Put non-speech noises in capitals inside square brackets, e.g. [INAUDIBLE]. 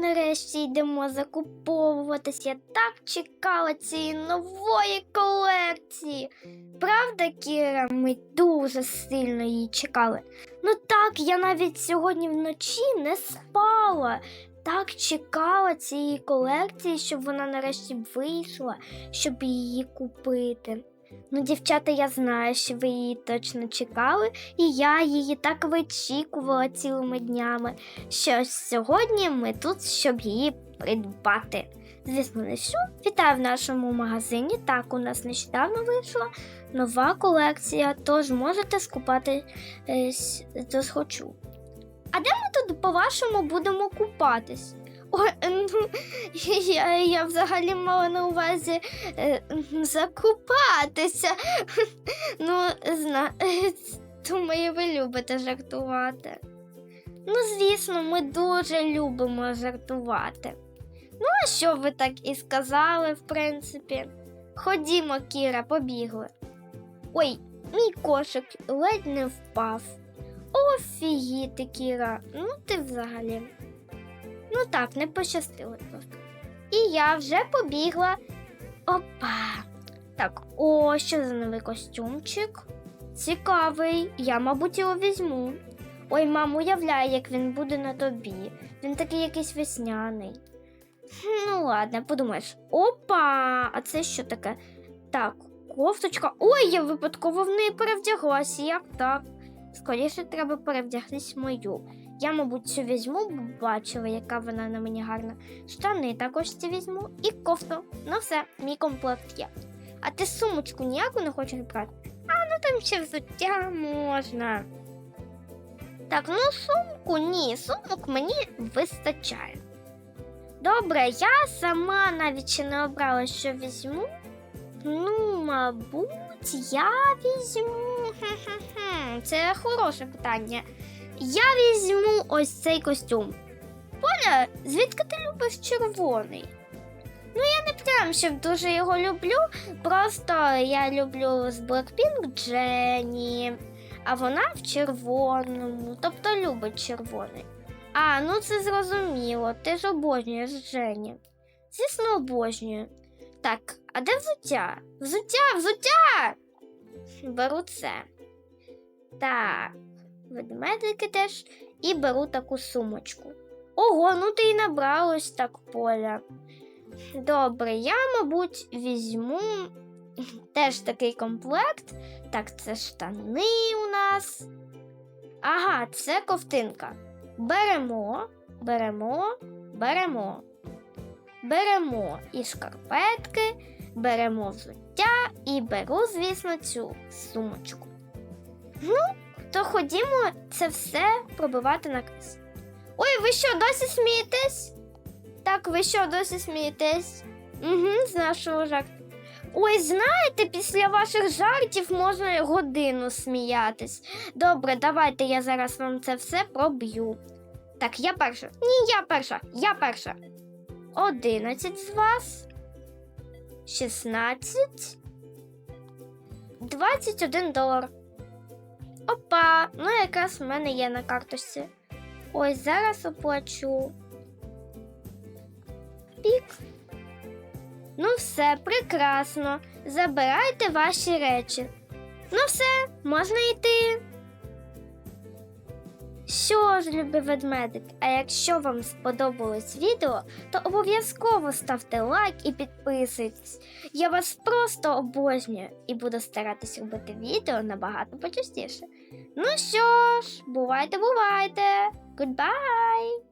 нарешті йдемо закуповуватись. Я так чекала цієї нової колекції. Правда, Кіра, ми дуже сильно її чекали. Ну так, я навіть сьогодні вночі не спала. Так чекала цієї колекції, щоб вона нарешті вийшла, щоб її купити. Ну, дівчата, я знаю, що ви її точно чекали, і я її так вичікувала цілими днями, що сьогодні ми тут, щоб її придбати. Звісно, не всю. Вітаю в нашому магазині. Так, у нас нещодавно вийшла нова колекція, тож можете скупати е, захочу. А де ми тут, по-вашому, будемо купатись? Ой, [LAUGHS] я, я взагалі мала на увазі е, закупатися. [LAUGHS] Ну, зна... [LAUGHS] думаю, ви любите жартувати. Ну, звісно, ми дуже любимо жартувати. Ну, а що ви так і сказали, в принципі? Ходімо, Кіра, побігли. Ой, мій кошик ледь не впав. Офігіти, Кіра, ну ти взагалі. Ну так, не пощастило просто. І я вже побігла. Опа. Так, о, що за новий костюмчик? Цікавий, я, мабуть, його візьму. Ой, мам, уявляю, як він буде на тобі. Він такий якийсь весняний. Ну, ладно, подумаєш. Опа! А це що таке? Так, кофточка. Ой, я випадково в неї перевдяглася. Як так? Скоріше треба перевдягтись мою. Я, мабуть, цю візьму, бо бачила, яка вона на мені гарна. Штани також ці візьму і кофту. Ну все, мій комплект є. А ти сумочку ніяку не хочеш брати? А ну там ще взуття можна. Так, ну сумку ні, сумок мені вистачає. Добре, я сама навіть ще не обрала, що візьму. Ну, мабуть, я візьму. Хе-хе-хе, Це хороше питання. Я візьму ось цей костюм. Поля, звідки ти любиш червоний? Ну, я не прям щоб дуже його люблю. Просто я люблю з Blackpink Дженні, а вона в червоному, тобто любить червоний. А, ну це зрозуміло, ти ж обожнюєш Дженні. Звісно, обожнюю. Так, а де взуття? Взуття, взуття! Беру це. Так, ведмедики теж і беру таку сумочку. Ого, ну ти і набралось так поля. Добре, я, мабуть, візьму теж такий комплект. Так, це штани у нас. Ага, це ковтинка. Беремо, беремо, беремо. Беремо і шкарпетки, беремо взуття і беру, звісно, цю сумочку. Ну, то ходімо це все пробивати на кис. Ой, ви що, досі смієтесь? Так, ви що, досі смієтесь? Угу, з нашого жарту. Ой, знаєте, після ваших жартів можна годину сміятись. Добре, давайте я зараз вам це все проб'ю. Так, я перша. Ні, я перша, я перша. Одинадцять з вас. Шістнадцять. Двадцять один долар. Опа, ну якраз в мене є на карточці. Ось зараз оплачу. Пік. Ну, все, прекрасно. Забирайте ваші речі. Ну, все, можна йти. Що ж, любі ведмедик, а якщо вам сподобалось відео, то обов'язково ставте лайк і підписуйтесь. Я вас просто обожнюю і буду старатись робити відео набагато почастіше. Ну що ж, бувайте, бувайте! Goodbye!